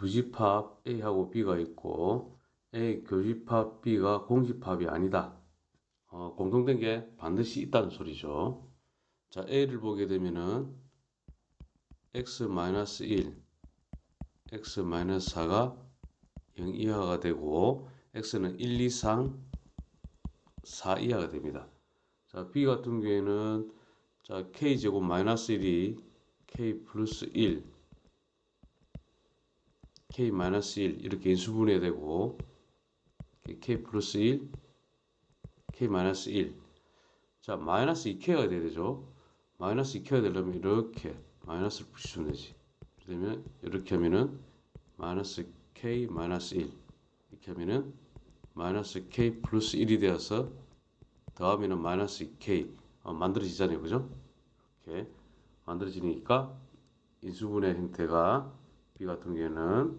부집합 A하고 B가 있고 A 교집합 B가 공집합이 아니다. 어, 공통된 게 반드시 있다는 소리죠. 자, A를 보게 되면은 x-1, x-4가 0 이하가 되고 x는 1, 2, 3, 4 이하가 됩니다. 자, B 같은 경우에는 자, k제곱 마이너스 1이 k 플러스 1 k 마이너스 1 이렇게 인수분해 되고 k 플러스 1 k 마이너스 1 자, 마이너스 2k가 돼야 되죠. 마이너스 2k가 되려면 이렇게 마이너스를 붙이면 되지. 그러면 이렇게 하면은 마이너스 k 마이너스 1 이렇게 하면은 마이너스 k 플러스 1이 되어서 더하면은 마이너스 k 어, 만들어지잖아요. 그죠? 이렇게 만들어지니까 인수분해 형태가 b 같은 경우에는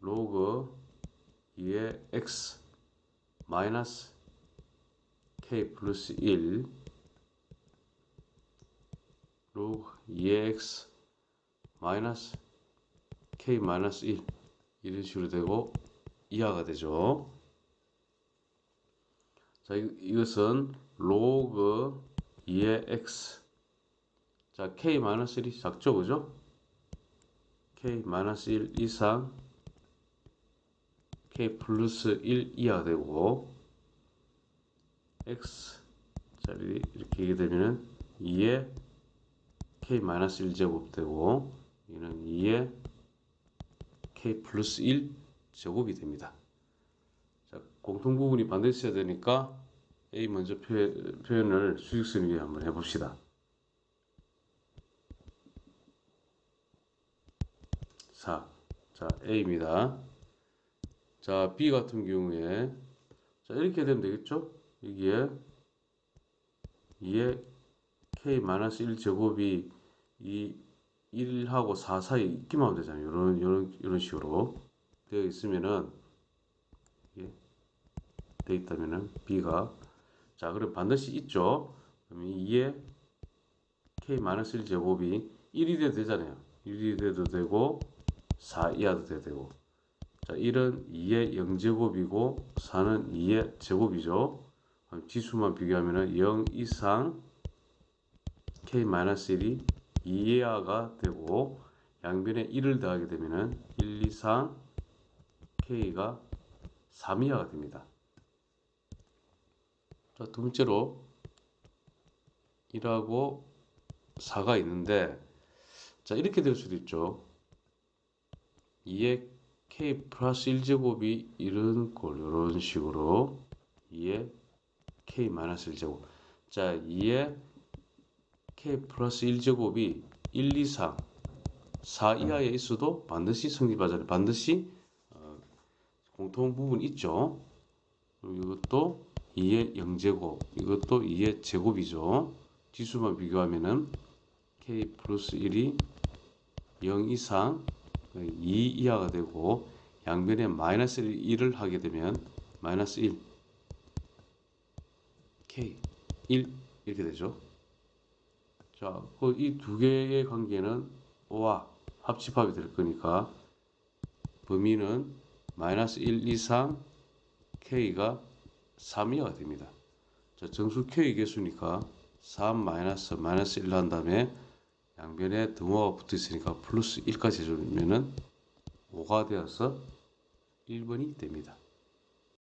로그 2의 x 마이너스 k 플러스 1 로그 2의 x 마이너스 k 마이너스 1 이런 식으로 되고 이하가 되죠. 자, 이것은 로그 2의 x 자, k 마이너스 1이 작죠, 그죠? K 마이너스 1 이상 k 플러스 1 이하 되고 x 자리 이렇게 되면은 2의 k 마이너스 1 제곱 되고 이는 2의 k 플러스 1 제곱이 됩니다. 자, 공통 부분이 반드시 해야 되니까 a 먼저 표현, 표현을 수직선 위에 한번 해봅시다. 4. 자, A입니다. 자, B 같은 경우에 자, 이렇게 되면 되겠죠? 여기에 2에 K-1 제곱이 이 1하고 4 사이 있기만 하면 되잖아요. 이런, 이런, 이런 식으로 되어 있으면은, 예, 되어 있다면은 B가 자, 그럼 반드시 있죠? 그러면 2에 K-1 제곱이 1이 돼도 되잖아요. 1이 돼도 되고, 4 이하도 돼야 되고. 자 1은 2의 0제곱이고 4는 2의 제곱이죠. 지수만 비교하면 0 이상 k-1이 2 이하가 되고 양변에 1을 더하게 되면 1 이상 k가 3 이하가 됩니다. 자, 두 번째로 1하고 4가 있는데 자 이렇게 될 수도 있죠 2의 k 플러스 1제곱이 이런 꼴 이런 식으로 2의 k 마이너스 1제곱 자 2의 k 플러스 1제곱이 1, 2, 3, 4 이하에 있어도 반드시 성립하잖아요. 반드시 어, 공통 부분 있죠. 이것도 2의 0제곱 이것도 2의 제곱이죠. 지수만 비교하면은 k 플러스 1이 0 이상 2 이하가 되고 양변에 마이너스 1을 하게 되면 마이너스 1 k 1 이렇게 되죠. 자, 그 이 두 개의 관계는 O와 합집합이 될 거니까 범위는 마이너스 1 이상 k가 3 이하가 됩니다. 자, 정수 k 개수니까 3 마이너스 마이너스 1 한 다음에 양변에 등호가 붙어 있으니까 플러스 1까지 해주면은 5가 되어서 1번이 됩니다.